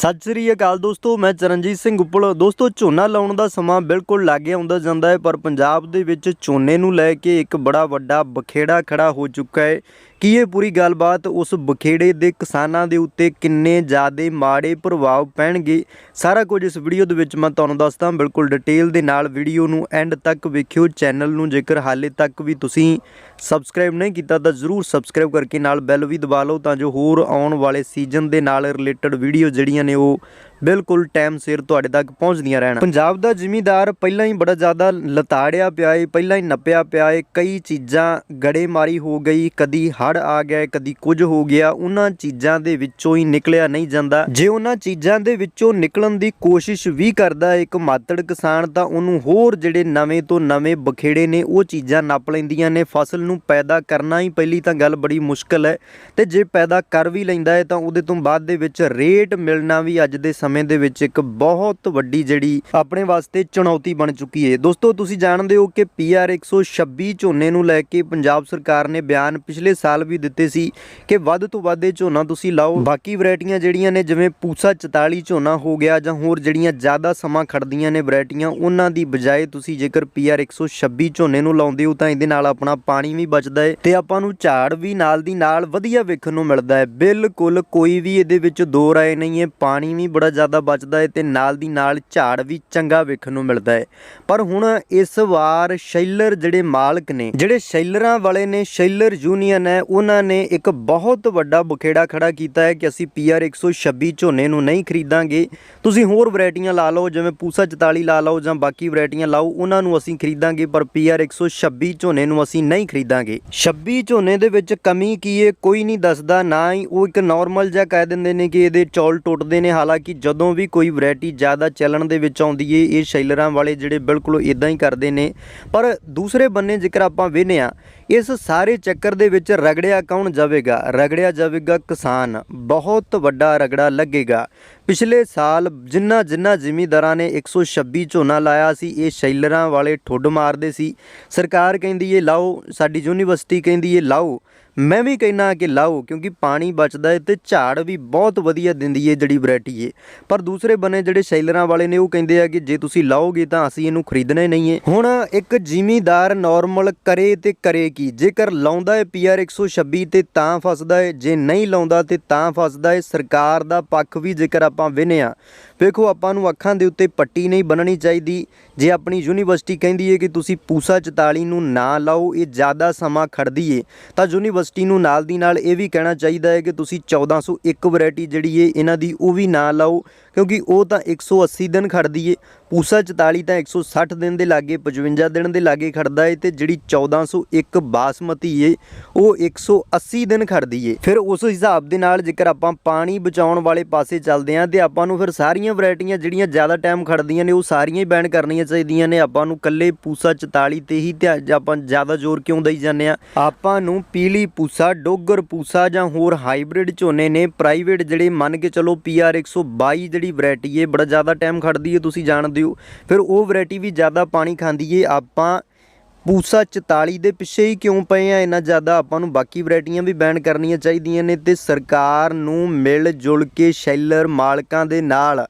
ਸਤਿ ਸ੍ਰੀ ਅਕਾਲ ਦੋਸਤੋ, ਮੈਂ ਚਰਨਜੀਤ ਸਿੰਘ ਉੱਪਲ। ਦੋਸਤੋ, ਝੋਨਾ ਲਾਉਣ ਦਾ ਸਮਾਂ ਬਿਲਕੁਲ ਲਾਗੇ ਆਉਂਦਾ ਜਾਂਦਾ ਹੈ, ਪਰ ਪੰਜਾਬ ਦੇ ਵਿੱਚ ਝੋਨੇ ਨੂੰ ਲੈ ਕੇ ਇੱਕ ਬੜਾ ਵੱਡਾ ਬਖੇੜਾ ਖੜਾ ਹੋ ਚੁੱਕਾ ਹੈ। ਕੀ ਇਹ ਪੂਰੀ ਗੱਲਬਾਤ ਉਸ ਬਖੇੜੇ ਦੇ ਕਿਸਾਨਾਂ ਦੇ ਉੱਤੇ ਕਿੰਨੇ ਜ਼ਿਆਦੇ ਮਾੜੇ ਪ੍ਰਭਾਵ ਪੈਣਗੇ? ਸਾਰਾ ਕੁਝ ਇਸ ਵੀਡੀਓ ਦੇ ਵਿੱਚ ਮੈਂ ਤੁਹਾਨੂੰ ਦੱਸਦਾ, ਬਿਲਕੁਲ ਡਿਟੇਲ ਦੇ ਨਾਲ ਵੀਡੀਓ ਨੂੰ ਐਂਡ ਤੱਕ ਵੇਖਿਓ। ਚੈਨਲ ਨੂੰ ਜੇਕਰ ਹਾਲੇ ਤੱਕ ਵੀ ਤੁਸੀਂ ਸਬਸਕ੍ਰਾਈਬ ਨਹੀਂ ਕੀਤਾ, ਤਾਂ ਜ਼ਰੂਰ ਸਬਸਕ੍ਰਾਈਬ ਕਰਕੇ ਨਾਲ ਬੈਲ ਵੀ ਦਬਾ ਲਓ ਤਾਂ ਜੋ ਹੋਰ ਆਉਣ ਵਾਲੇ ਸੀਜ਼ਨ ਦੇ ਨਾਲ ਰਿਲੇਟਡ ਵੀਡੀਓ ਜਿਹੜੀਆਂ ਨੇ ਉਹ ਬਿਲਕੁਲ ਟਾਈਮ ਸਿਰ ਤੁਹਾਡੇ ਤੱਕ ਪਹੁੰਚਦੀਆਂ ਰਹਿਣ। ਪੰਜਾਬ ਦਾ ਜ਼ਿਮੀਦਾਰ ਪਹਿਲਾਂ ਹੀ ਬੜਾ ਜ਼ਿਆਦਾ ਲਤਾੜਿਆ ਪਿਆ ਏ, ਪਹਿਲਾਂ ਹੀ ਨੱਪਿਆ ਪਿਆ ਏ, ਕਈ ਚੀਜ਼ਾਂ ਗੜੇਮਾਰੀ ਹੋ ਗਈ, ਕਦੀ ਹੜ ਆ ਗਿਆ ਕਦੀ ਕੁਝ ਹੋ ਗਿਆ, ਉਹਨਾਂ ਚੀਜ਼ਾਂ ਦੇ ਵਿੱਚੋਂ ਹੀ ਨਿਕਲਿਆ ਨਹੀਂ ਜਾਂਦਾ। ਜੇ ਉਹਨਾਂ ਚੀਜ਼ਾਂ ਦੇ ਵਿੱਚੋਂ ਨਿਕਲਣ ਦੀ ਕੋਸ਼ਿਸ਼ ਵੀ ਕਰਦਾ ਇੱਕ ਮਾਤੜ ਕਿਸਾਨ, ਤਾਂ ਉਹਨੂੰ ਹੋਰ ਜਿਹੜੇ ਨਵੇਂ ਤੋਂ ਨਵੇਂ ਬਖੇੜੇ ਨੇ, ਉਹ ਚੀਜ਼ਾਂ ਨੱਪ ਲੈਂਦੀਆਂ ਨੇ। ਫਸਲ ਨੂੰ ਪੈਦਾ ਕਰਨਾ ਹੀ ਪਹਿਲੀ ਤਾਂ ਗੱਲ ਬੜੀ ਮੁਸ਼ਕਲ ਹੈ। ਤੇ ਜੇ ਪੈਦਾ ਕਰ ਵੀ ਲੈਂਦਾ ਹੈ, ਤਾਂ ਉਹਦੇ ਤੋਂ ਬਾਅਦ ਦੇ ਵਿੱਚ ਰੇਟ ਮਿਲਣਾ ਵੀ ਅੱਜ ਦੇ ਸਮੇਂ ਦੇ ਵਿੱਚ ਇੱਕ ਬਹੁਤ ਵੱਡੀ ਜਿਹੜੀ ਆਪਣੇ ਵਾਸਤੇ ਚੁਣੌਤੀ ਬਣ ਚੁੱਕੀ ਹੈ। ਦੋਸਤੋ, ਤੁਸੀਂ ਜਾਣਦੇ ਹੋ ਕਿ ਪੀਆਰ 126 ਝੋਨੇ ਨੂੰ ਲੈ ਕੇ ਪੰਜਾਬ ਸਰਕਾਰ ਨੇ ਬਿਆਨ ਪਿਛਲੇ ਸਾਲ ਵੀ ਦਿੱਤੇ ਸੀ ਕਿ ਵੱਧ ਤੋਂ ਵੱਧ ਇਹ ਝੋਨਾ ਤੁਸੀਂ ਲਾਓ। ਬਾਕੀ ਵੈਰਾਈਟੀਆਂ ਜਿਹੜੀਆਂ ਨੇ, ਜਿਵੇਂ ਪੂਸਾ 44 ਝੋਨਾ ਹੋ ਗਿਆ ਜਾਂ ਹੋਰ ਜਿਹੜੀਆਂ ਜ਼ਿਆਦਾ ਸਮਾਂ ਖੜਦੀਆਂ ਨੇ ਵੈਰਾਈਟੀਆਂ, ਉਹਨਾਂ ਦੀ ਬਜਾਏ ਤੁਸੀਂ ਜੇਕਰ ਪੀਆਰ 126 ਝੋਨੇ ਨੂੰ ਲਾਉਂਦੇ ਹੋ ਤਾਂ ਇਹਦੇ ਨਾਲ ਆਪਣਾ ਪਾਣੀ ਵੀ ਬਚਦਾ ਹੈ ਤੇ ਆਪਾਂ ਨੂੰ ਝਾੜ ਵੀ ਨਾਲ ਦੀ ਨਾਲ ਵਧੀਆ ਵੇਖਣ ਨੂੰ ਮਿਲਦਾ ਹੈ। ਬਿਲਕੁਲ ਕੋਈ ਵੀ ਇਹਦੇ ਵਿੱਚ ਦੋ ਰਾਏ ਨਹੀਂ ਹੈ, ਪਾਣੀ ਵੀ ਬੜਾ ਜ਼ਿਆਦਾ ਬਚਦਾ ਹੈ ਤੇ ਨਾਲ ਦੀ ਨਾਲ ਝਾੜ ਵੀ ਚੰਗਾ ਵੇਖਣ ਨੂੰ ਮਿਲਦਾ ਹੈ। ਪਰ ਹੁਣ ਇਸ ਵਾਰ ਸ਼ੈਲਰ ਜਿਹੜੇ ਮਾਲਕ ਨੇ, ਜਿਹੜੇ ਸ਼ੈਲਰਾਂ ਵਾਲੇ ਨੇ, ਸ਼ੈਲਰ ਯੂਨੀਅਨ ਹੈ ਉਹਨਾਂ ਨੇ ਇੱਕ ਬਹੁਤ ਵੱਡਾ ਬਖੇੜਾ ਖੜਾ ਕੀਤਾ ਹੈ ਕਿ ਅਸੀਂ ਪੀਆਰ 126 ਝੋਨੇ ਨੂੰ ਨਹੀਂ ਖਰੀਦਾਂਗੇ। ਤੁਸੀਂ ਹੋਰ ਵੈਰਾਈਟੀਆਂ ਲਾ ਲਓ, ਜਿਵੇਂ ਪੂਸਾ 44 ਲਾ ਲਓ ਜਾਂ ਬਾਕੀ ਵੈਰਾਈਟੀਆਂ ਲਾਓ, ਉਹਨਾਂ ਨੂੰ ਅਸੀਂ ਖਰੀਦਾਂਗੇ, ਪਰ ਪੀਆਰ 126 ਝੋਨੇ ਨੂੰ ਅਸੀਂ ਨਹੀਂ ਖਰੀਦਾਂਗੇ। 26 ਝੋਨੇ ਦੇ ਵਿੱਚ ਕਮੀ ਕੀ ਹੈ ਕੋਈ ਨਹੀਂ ਦੱਸਦਾ, ਨਾ ਹੀ ਉਹ ਇੱਕ ਨਾਰਮਲ ਜਿਹਾ ਕਹਿ ਦਿੰਦੇ ਨੇ ਕਿ ਇਹਦੇ ਚੌਲ ਟੁੱਟਦੇ ਨੇ। ਹਾਲਾਂਕਿ ਜਦੋਂ ਵੀ ਕੋਈ ਵੈਰਾਈਟੀ ਜ਼ਿਆਦਾ ਚੱਲਣ ਦੇ ਵਿੱਚ ਆਉਂਦੀ ਏ, ਇਹ ਸ਼ੈਲਰਾਂ ਵਾਲੇ ਜਿਹੜੇ ਬਿਲਕੁਲ ਇਦਾਂ ਹੀ ਕਰਦੇ ਨੇ। ਪਰ ਦੂਸਰੇ ਬੰਨੇ ਜੇਕਰ ਆਪਾਂ ਵੇਖਦੇ ਹਾਂ, ਇਸ ਸਾਰੇ ਚੱਕਰ ਦੇ ਵਿੱਚ ਰਗੜਿਆ ਕੌਣ ਜਾਵੇਗਾ? ਰਗੜਿਆ ਜਾਵੇਗਾ ਕਿਸਾਨ। ਬਹੁਤ ਵੱਡਾ ਰਗੜਾ ਲੱਗੇਗਾ। ਪਿਛਲੇ ਸਾਲ ਜਿੰਨਾ ਜਿੰਨਾ ਜ਼ਿਮੀਂਦਾਰਾਂ ਨੇ 126 ਝੋਨਾ ਲਾਇਆ ਸੀ, ਇਹ ਸ਼ੈਲਰਾਂ ਵਾਲੇ ਠੁੱਡ ਮਾਰਦੇ ਸੀ। ਸਰਕਾਰ ਕਹਿੰਦੀ ਏ, ਲਾਓ, ਸਾਡੀ ਯੂਨੀਵਰਸਿਟੀ ਕਹਿੰਦੀ ਏ, ਲਾਓ। ਮੈਂ ਵੀ ਕਹਿਣਾ ਕਿ ਲਾਓ, ਕਿਉਂਕਿ ਪਾਣੀ ਬਚਦਾ ਹੈ ਤੇ ਝਾੜ ਵੀ ਬਹੁਤ ਵਧੀਆ ਦਿੰਦੀ ਹੈ ਜਿਹੜੀ ਵੈਰਾਈਟੀ ਹੈ। ਪਰ ਦੂਸਰੇ ਬੰਨੇ ਜਿਹੜੇ ਸ਼ੈਲਰਾਂ ਵਾਲੇ ਨੇ, ਉਹ ਕਹਿੰਦੇ ਆ ਕਿ ਜੇ ਤੁਸੀਂ ਲਾਓਗੇ ਤਾਂ ਅਸੀਂ ਇਹਨੂੰ ਖਰੀਦਣਾ ਹੀ ਨਹੀਂ ਹੈ। ਹੁਣ ਇੱਕ ਜ਼ਿਮੀਦਾਰ ਨਾਰਮਲ ਕਰੇ ਤੇ ਕਰੇ ਕੀ? ਜੇਕਰ ਲਾਉਂਦਾ ਹੈ ਪੀਆਰ 126 ਤੇ ਤਾਂ ਫਸਦਾ ਹੈ, ਜੇ ਨਹੀਂ ਲਾਉਂਦਾ ਤੇ ਤਾਂ ਫਸਦਾ ਹੈ। ਸਰਕਾਰ ਦਾ ਪੱਖ ਵੀ ਜੇਕਰ ਆਪਾਂ ਵਿਨਿਆ ਵੇਖੋ, ਆਪਾਂ ਨੂੰ ਅੱਖਾਂ ਦੇ ਉੱਤੇ ਪੱਟੀ ਨਹੀਂ ਬੰਨਣੀ ਚਾਹੀਦੀ। ਜੇ ਆਪਣੀ ਯੂਨੀਵਰਸਿਟੀ ਕਹਿੰਦੀ ਹੈ ਕਿ ਤੁਸੀਂ ਪੂਸਾ 44 ਨੂੰ ਨਾ ਲਾਓ, ਇਹ ਜ਼ਿਆਦਾ ਸਮਾਂ ਖੜਦੀ ਏ। ਤਾਂ ਯੂਨੀਵਰਸਿਟੀ ਨੂੰ ਨਾਲ ਦੀ ਨਾਲ ਇਹ ਵੀ ਕਹਿਣਾ ਚਾਹੀਦਾ ਹੈ ਕਿ ਤੁਸੀਂ 1401 ਵੈਰਾਈਟੀ ਜਿਹੜੀ ਏ, ਇਹਨਾਂ ਦੀ ਉਹ ਵੀ ਨਾ ਲਾਓ। ਕਿਉਂਕਿ ਉਹ ਤਾਂ 180 ਦਿਨ ਖੜਦੀ ਏ। ਪੂਸਾ 44 ਤਾਂ 160 ਦਿਨ ਦੇ ਲਾਗੇ 55 ਦਿਨ ਦੇ ਲਾਗੇ ਖੜਦਾ ਏ ਤੇ ਜਿਹੜੀ 1401 ਬਾਸਮਤੀ ਏ, ਉਹ 180 ਦਿਨ ਖੜਦੀ ਏ। ਫਿਰ ਉਸ ਹਿਸਾਬ ਦੇ ਨਾਲ ਜੇਕਰ ਆਪਾਂ ਪਾਣੀ ਬਚਾਉਣ ਵਾਲੇ ਪਾਸੇ ਚੱਲਦੇ ਆਂ ਤੇ ਆਪਾਂ ਨੂੰ ਫਿਰ ਸਾਰੀਆਂ ਵੈਰਾਈਟੀਆਂ ਜਿਹੜੀਆਂ ਜ਼ਿਆਦਾ ਟਾਈਮ ਖੜਦੀਆਂ ਨੇ, ਉਹ ਸਾਰੀਆਂ ਹੀ ਬੈਨ ਕਰਨੀਆਂ ਚਾਹੀਦੀਆਂ ਨੇ। ਆਪਾਂ ਨੂੰ ਕੱਲੇ ਪੂਸਾ 44 ਤੇ ਹੀ ਧਿਆ- ਆਪਾਂ ਜ਼ਿਆਦਾ ਜ਼ੋਰ ਕਿਉਂ ਦਈ ਜਾਂਦੇ ਆ? ਆਪਾਂ ਨੂੰ ਪੀਲੀ ਪੂਸਾ, ਡੋਗਰ ਪੂਸਾ ਜਾਂ ਹੋਰ ਹਾਈਬ੍ਰਿਡ ਝੋਨੇ ਨੇ ਪ੍ਰਾਈਵੇਟ ਜਿਹੜੇ ਮੰਨ ਕੇ ਚਲੋ ਪੀਆਰ 122 ਜਿਹੜੀ ਵੈਰਾਈਟੀ ਏ, ਬੜਾ ਜ਼ਿਆਦਾ ਟਾਈਮ ਖੜਦੀ ਏ, ਤੁਸੀਂ ਜਾਣਦੇ ਹੋ। ਫਿਰ ਉਹ ਵੈਰਾਈਟੀ ਵੀ ਜ਼ਿਆਦਾ ਪਾਣੀ ਖਾਂਦੀ ਏ। ਆਪਾਂ ਪੂਸਾ 44 ਦੇ ਪਿੱਛੇ ਹੀ ਕਿਉਂ ਪਏ ਆ? ਇੰਨਾ ਜ਼ਿਆਦਾ ਆਪਾਂ ਨੂੰ ਬਾਕੀ ਵੈਰਾਈਟੀਆਂ ਵੀ ਬੈਨ ਕਰਨੀਆਂ ਚਾਹੀਦੀਆਂ ਨੇ ਤੇ ਸਰਕਾਰ ਨੂੰ ਮਿਲ ਜੁਲ ਕੇ ਸ਼ੈਲਰ ਮਾਲਕਾਂ ਦੇ ਨਾਲ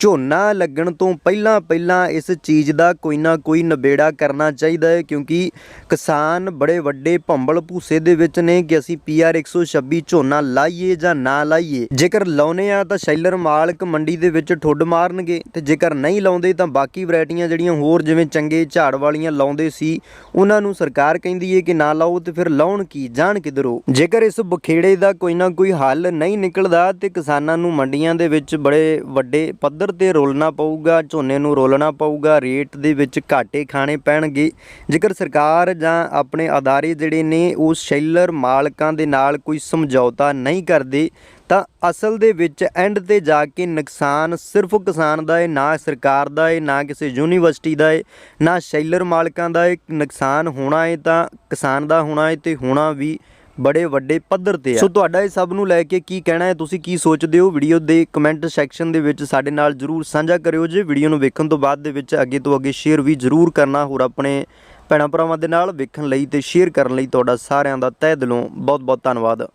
ਝੋਨਾ ਲੱਗਣ ਤੋਂ ਪਹਿਲਾਂ ਪਹਿਲਾਂ ਇਸ ਚੀਜ਼ ਦਾ ਕੋਈ ਨਾ ਕੋਈ ਨਿਬੇੜਾ ਕਰਨਾ ਚਾਹੀਦਾ ਹੈ, ਕਿਉਂਕਿ ਕਿਸਾਨ ਬੜੇ ਵੱਡੇ ਭੰਬਲ ਭੂਸੇ ਦੇ ਵਿੱਚ ਨੇ ਕਿ ਅਸੀਂ ਪੀਆਰ 126 ਝੋਨਾ ਲਾਈਏ ਜਾਂ ਨਾ ਲਾਈਏ। ਜੇਕਰ ਲਾਉਨੇ ਆ ਤਾਂ ਸ਼ੈਲਰ ਮਾਲਕ ਮੰਡੀ ਦੇ ਵਿੱਚ ਠੁੱਡ ਮਾਰਨਗੇ ਤੇ ਜੇਕਰ ਨਹੀਂ ਲਾਉਂਦੇ ਤਾਂ ਬਾਕੀ ਵੈਰਾਈਟੀਆਂ ਜਿਹੜੀਆਂ ਹੋਰ ਜਿਵੇਂ ਚੰਗੇ ਝਾੜ ਵਾਲੀਆਂ ਲਾਉਂਦੇ ਸੀ, ਉਹਨਾਂ ਨੂੰ ਸਰਕਾਰ ਕਹਿੰਦੀ ਹੈ ਕਿ ਨਾ ਲਾਓ ਤੇ ਫਿਰ ਲਾਉਣ ਕੀ, ਜਾਣ ਕਿਧਰੋਂ ਜੇਕਰ ਇਸ ਬਖੇੜੇ ਦਾ ਕੋਈ ਨਾ ਕੋਈ ਹੱਲ ਨਹੀਂ ਨਿਕਲਦਾ ਤੇ ਕਿਸਾਨਾਂ ਨੂੰ ਮੰਡੀਆਂ ਦੇ ਵਿੱਚ ਬੜੇ ਵੱਡੇ ਪੱਧਰ ਪੱਧਰ ਤੇ ਰੋਲਣਾ ਪਊਗਾ, ਝੋਨੇ ਨੂੰ ਰੋਲਣਾ ਪਊਗਾ, ਰੇਟ ਦੇ ਵਿੱਚ ਘਾਟੇ ਖਾਣੇ ਪੈਣਗੇ। ਜੇਕਰ ਸਰਕਾਰ ਜਾਂ ਆਪਣੇ ਅਦਾਰੇ ਜਿਹੜੇ ਨੇ, ਉਹ ਸ਼ੈਲਰ ਮਾਲਕਾਂ ਦੇ ਨਾਲ ਕੋਈ ਸਮਝੌਤਾ ਨਹੀਂ ਕਰਦੇ, ਤਾਂ ਅਸਲ ਦੇ ਵਿੱਚ ਐਂਡ ਤੇ ਜਾ ਕੇ ਨੁਕਸਾਨ ਸਿਰਫ ਕਿਸਾਨ ਦਾ ਹੈ ਨਾ ਸਰਕਾਰ ਦਾ ਹੈ ਨਾ ਕਿਸੇ ਯੂਨੀਵਰਸਿਟੀ ਦਾ ਹੈ ਨਾ ਸ਼ੈਲਰ ਮਾਲਕਾਂ ਦਾ ਹੈ ਨੁਕਸਾਨ ਹੋਣਾ ਹੈ ਤਾਂ ਕਿਸਾਨ ਦਾ ਹੋਣਾ ਹੈ ਤੇ ਹੋਣਾ ਵੀ ਬੜੇ ਵੱਡੇ ਪੱਧਰ ਤੇ ਆ। ਸੋ ਤੁਹਾਡਾ ਇਹ ਸਭ ਨੂੰ ਲੈ ਕੇ ਕੀ ਕਹਿਣਾ ਹੈ? ਤੁਸੀਂ ਕੀ ਸੋਚਦੇ ਹੋ? ਵੀਡੀਓ ਦੇ ਕਮੈਂਟ ਸੈਕਸ਼ਨ ਦੇ ਵਿੱਚ ਸਾਡੇ ਨਾਲ ਜਰੂਰ ਸਾਂਝਾ ਕਰਿਓ ਜੇ। ਵੀਡੀਓ ਨੂੰ ਵੇਖਣ ਤੋਂ ਬਾਅਦ ਦੇ ਵਿੱਚ ਅੱਗੇ ਤੋਂ ਅੱਗੇ ਸ਼ੇਅਰ ਵੀ ਜਰੂਰ ਕਰਨਾ। ਹੋਰ ਆਪਣੇ ਭੈਣਾਂ ਭਰਾਵਾਂ ਦੇ ਨਾਲ ਵੇਖਣ ਲਈ ਤੇ ਸ਼ੇਅਰ ਕਰਨ ਲਈ ਤੁਹਾਡਾ ਸਾਰਿਆਂ ਦਾ ਤਹਿ ਦਿਲੋਂ ਬਹੁਤ ਬਹੁਤ ਧੰਨਵਾਦ।